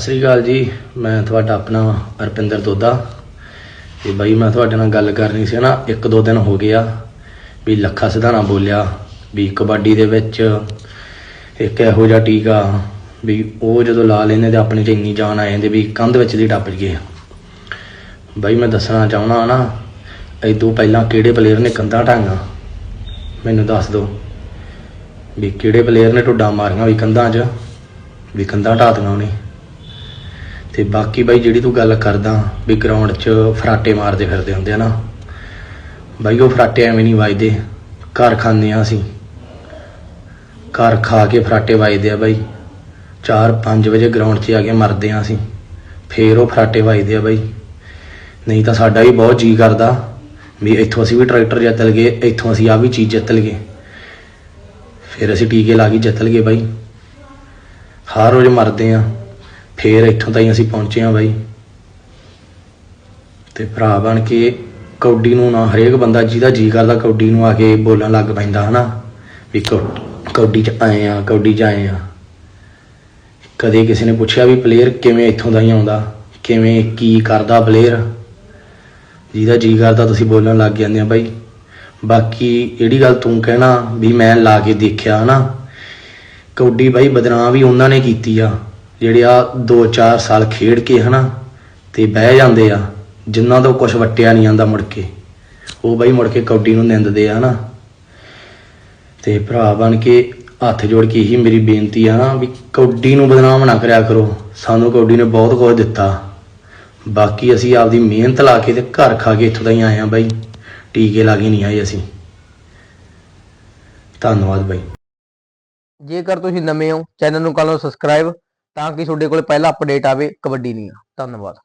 ਸਤਿ ਸ੍ਰੀ ਅਕਾਲ ਜੀ, ਮੈਂ ਤੁਹਾਡਾ ਆਪਣਾ ਅਰਪਿੰਦਰ ਦੋਦਾ ਤੇ ਬਾਈ ਮੈਂ ਤੁਹਾਡੇ ਨਾਲ ਗੱਲ ਕਰਨੀ ਸੀ ਨਾ ਇੱਕ ਦੋ ਦਿਨ ਹੋ ਗਿਆ ਵੀ ਲੱਖਾ ਸਿਧਾਣਾ ਬੋਲਿਆ ਵੀ ਕਬੱਡੀ ਦੇ ਵਿੱਚ ਇੱਕ ਇਹੋ ਜਿਹਾ ਟੀਕਾ ਵੀ ਉਹ ਜਦੋਂ ਲਾ ਲੈਂਦੇ ਤੇ ਆਪਣੇ 'ਚ ਇੰਨੀ ਜਾਨ ਆ ਜਾਂਦੀ ਵੀ ਕੰਧ ਵਿੱਚ ਦੀ ਟੱਪ ਗਏ ਬਾਈ ਮੈਂ ਦੱਸਣਾ ਚਾਹਣਾ ਨਾ ਇਦੋਂ ਪਹਿਲਾਂ ਕਿਹੜੇ ਪਲੇਅਰ ਨੇ ਕੰਧਾਂ ਢਾਂਗਾ ਮੈਨੂੰ ਦੱਸ ਦਿਓ ਵੀ ਕਿਹੜੇ ਪਲੇਅਰ ਨੇ ਟੁੱਡਾ ਮਾਰੀਆਂ ਵੀ ਕੰਧਾਂ 'ਚ, ਵੀ ਕੰਧਾਂ ਢਾਤੀਆਂ ਉਹਨੇ? ਤੇ ਬਾਕੀ ਬਾਈ ਜਿਹੜੀ ਤੂੰ ਗੱਲ ਕਰਦਾ ਵੀ ਗਰਾਊਂਡ 'ਚ ਫਰਾਟੇ ਮਾਰਦੇ ਫਿਰਦੇ ਹੁੰਦੇ ਆ ਨਾ, ਬਾਈ ਉਹ ਫਰਾਟੇ ਐਵੇਂ ਨਹੀਂ ਵੱਜਦੇ, ਘਰ ਖਾਂਦੇ ਆ ਅਸੀਂ। ਘਰ ਖਾ ਕੇ ਫਰਾਟੇ ਵੱਜਦੇ ਆ ਬਾਈ। 4-5 ਵਜੇ ਗਰਾਊਂਡ 'ਚ ਆ ਕੇ ਮਰਦੇ ਆ ਅਸੀਂ, ਫੇਰ ਉਹ ਫਰਾਟੇ ਵੱਜਦੇ ਆ ਬਾਈ। ਨਹੀਂ ਤਾਂ ਸਾਡਾ ਵੀ ਬਹੁਤ ਜੀ ਕਰਦਾ ਵੀ ਇੱਥੋਂ ਅਸੀਂ ਵੀ ਟਰੈਕਟਰ ਜਿੱਤ ਲਗੇ ਇੱਥੋਂ ਅਸੀਂ ਆ ਵੀ ਚੀਜ਼ ਜਿੱਤ ਲਗੇ ਫਿਰ ਅਸੀਂ ਟੀਕੇ ਲਾ ਕੇ ਜਿੱਤ ਲਗੇ ਬਾਈ। ਹਰ ਰੋਜ਼ ਮਰਦੇ ਆ ਫੇਰ ਇੱਥੋਂ ਤਾਈਂ ਅਸੀਂ ਪਹੁੰਚੇ ਆ ਬਾਈ। ਤੇ ਭਰਾ ਬਣ ਕੇ ਕੌਡੀ ਨੂੰ ਨਾ, ਹਰੇਕ ਬੰਦਾ ਜਿਹਦਾ ਜੀ ਕਰਦਾ ਕੌਡੀ ਨੂੰ ਆ ਕੇ ਬੋਲਣ ਲੱਗ ਪੈਂਦਾ, ਹਨਾ? ਵੀ ਕੌਡੀ ਚ ਆਏ ਆ ਕੌਡੀ ਚ ਆਏ ਆ ਕਦੇ ਕਿਸੇ ਨੇ ਪੁੱਛਿਆ ਵੀ ਪਲੇਅਰ ਕਿਵੇਂ ਇੱਥੋਂ ਦਾ ਹੀ ਆਉਂਦਾ? ਕਿਵੇਂ, ਕੀ ਕਰਦਾ ਪਲੇਅਰ ਜਿਹਦਾ ਜੀ ਕਰਦਾ ਤੁਸੀਂ ਬੋਲਣ ਲੱਗ ਜਾਂਦੇ ਆ ਬਾਈ। ਬਾਕੀ ਜਿਹੜੀ ਗੱਲ ਤੂੰ ਕਹਿਣਾ ਵੀ ਮੈਂ ਲਾ ਕੇ ਦੇਖਿਆ, ਹਨਾ? ਕੌਡੀ ਬਾਈ ਬਦਨਾਮ ਵੀ ਉਹਨਾਂ ਨੇ ਕੀਤੀ ਆ। ਜਿਹੜੇ ਆ 2-4 ਸਾਲ ਖੇਡ ਕੇ ਹਨਾ, ਤੇ ਬਹਿ ਜਾਂਦੇ ਆ ਜਿਨ੍ਹਾਂ ਤੋਂ ਕੁਝ ਵਟਿਆ ਨਹੀਂ ਜਾਂਦਾ ਮੁੜ ਕੇ। ਉਹ ਬਾਈ ਮੁੜ ਕੇ ਕੌਡੀ ਨੂੰ ਨਿੰਦਦੇ ਆ ਹਨਾ। ਤੇ ਭਰਾ ਬਣ ਕੇ ਹੱਥ ਜੋੜ ਕੇ ਇਹੀ ਮੇਰੀ ਬੇਨਤੀ ਆ ਨਾ, ਵੀ ਕੌਡੀ ਨੂੰ ਬਦਨਾਮ ਨਾ ਕਰਿਆ ਕਰੋ। ਸਾਨੂੰ ਕੌਡੀ ਨੇ ਬਹੁਤ ਕੁਝ ਦਿੱਤਾ। ਬਾਕੀ ਅਸੀਂ ਆਪਦੀ ਮਿਹਨਤ ਲਾ ਕੇ ਤੇ ਘਰ ਖਾ ਕੇ ਇੱਥੋਂ ਤਾਈਂ ਆਏ ਆ ਬਾਈ। ਟੀਕੇ ਲਾ ਕੇ ਨਹੀਂ ਆਏ ਅਸੀਂ। ਧੰਨਵਾਦ ਬਾਈ। ਜੇਕਰ ਤੁਸੀਂ ਨਵੇਂ ਹੋ, ਚੈਨਲ ਨੂੰ ਕਰ ਲਓ ਸਬਸਕ੍ਰਾਈਬ ਤਾਂ ਕਿ ਤੁਹਾਡੇ ਕੋਲ ਪਹਿਲਾ ਅਪਡੇਟ ਆਵੇ ਕਬੱਡੀ ਦੀਆਂ। ਧੰਨਵਾਦ।